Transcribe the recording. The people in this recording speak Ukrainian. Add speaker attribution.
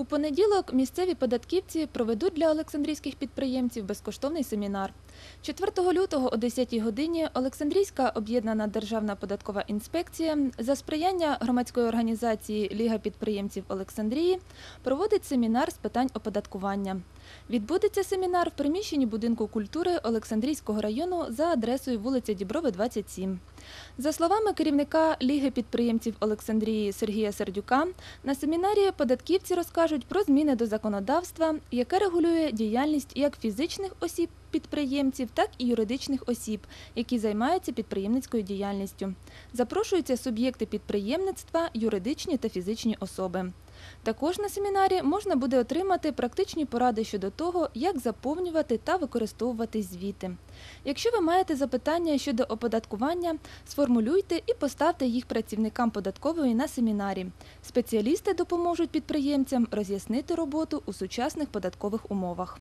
Speaker 1: У понеділок місцеві податківці проведуть для олександрійських підприємців безкоштовний семінар. 4 лютого о 10 годині Олександрійська об'єднана державна податкова інспекція за сприяння громадської організації Ліга підприємців Олександрії проводить семінар з питань оподаткування. Відбудеться семінар в приміщенні будинку культури Олександрійського району за адресою вулиця Діброви, 27. За словами керівника Ліги підприємців Олександрії Сергія Сердюка, на семінарі податківці розкажуть про зміни до законодавства, яке регулює діяльність як фізичних осіб підприємців, так і юридичних осіб, які займаються підприємницькою діяльністю. Запрошуються суб'єкти підприємництва, юридичні та фізичні особи. Також на семінарі можна буде отримати практичні поради щодо того, як заповнювати та використовувати звіти. Якщо ви маєте запитання щодо оподаткування, сформулюйте і поставте їх працівникам податкової на семінарі. Спеціалісти допоможуть підприємцям роз'яснити роботу у сучасних податкових умовах.